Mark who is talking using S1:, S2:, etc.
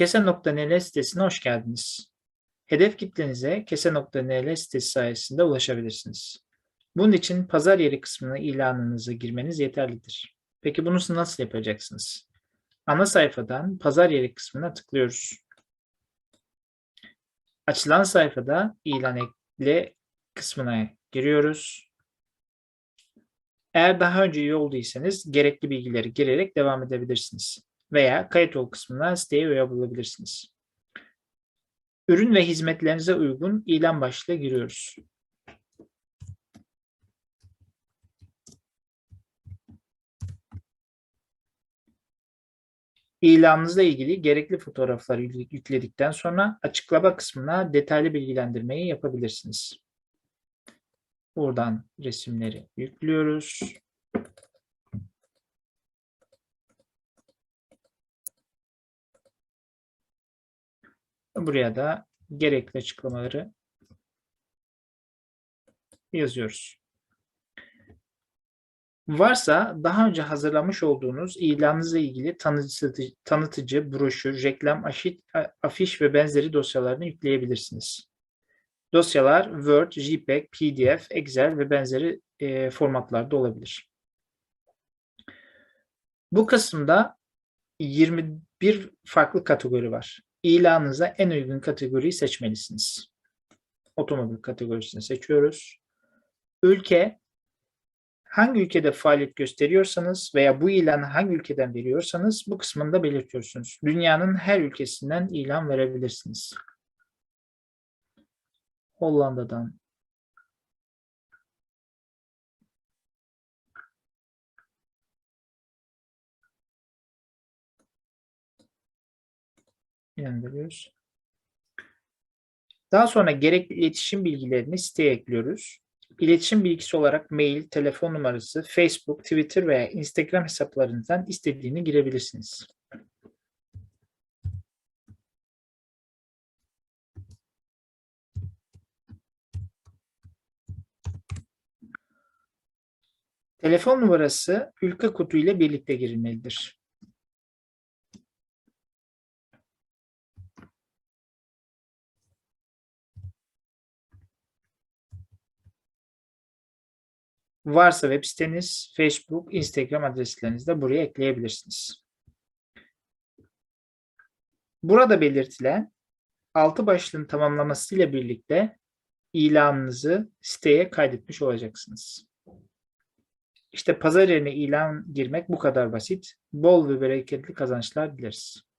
S1: Kese.nl sitesine hoş geldiniz. Hedef kitlenize Kese.nl sitesi sayesinde ulaşabilirsiniz. Bunun için pazar yeri kısmına ilanınızı girmeniz yeterlidir. Peki bunu nasıl yapacaksınız? Ana sayfadan pazar yeri kısmına tıklıyoruz. Açılan sayfada ilan ekle kısmına giriyoruz. Eğer daha önce üye olduysanız gerekli bilgileri girerek devam edebilirsiniz. Veya kayıt ol kısmından siteye üye bulabilirsiniz. Ürün ve hizmetlerinize uygun ilan başlığı giriyoruz. İlanınızla ilgili gerekli fotoğrafları yükledikten sonra açıklama kısmına detaylı bilgilendirmeyi yapabilirsiniz. Buradan resimleri yüklüyoruz. Buraya da gerekli açıklamaları yazıyoruz. Varsa daha önce hazırlamış olduğunuz ilanınızla ilgili tanıtıcı, tanıtıcı broşür, reklam, aşit, afiş ve benzeri dosyalarını yükleyebilirsiniz. Dosyalar Word, JPEG, PDF, Excel ve benzeri e, formatlarda olabilir. Bu kısımda 21 farklı kategori var. İlanınıza en uygun kategoriyi seçmelisiniz. Otomobil kategorisini seçiyoruz. Ülke, hangi ülkede faaliyet gösteriyorsanız veya bu ilanı hangi ülkeden veriyorsanız bu kısmında belirtiyorsunuz. Dünyanın her ülkesinden ilan verebilirsiniz. Hollanda'dan gönderiyoruz. Daha sonra gerekli iletişim bilgilerini siteye ekliyoruz. İletişim bilgisi olarak mail, telefon numarası, Facebook, Twitter veya Instagram hesaplarınızdan istediğini girebilirsiniz. Telefon numarası ülke kodu ile birlikte girilmelidir. Varsa web siteniz, Facebook, Instagram adreslerinizi de buraya ekleyebilirsiniz. Burada belirtilen altı başlığın tamamlamasıyla birlikte ilanınızı siteye kaydetmiş olacaksınız. İşte pazar yerine ilan girmek bu kadar basit. Bol ve bereketli kazançlar dileriz.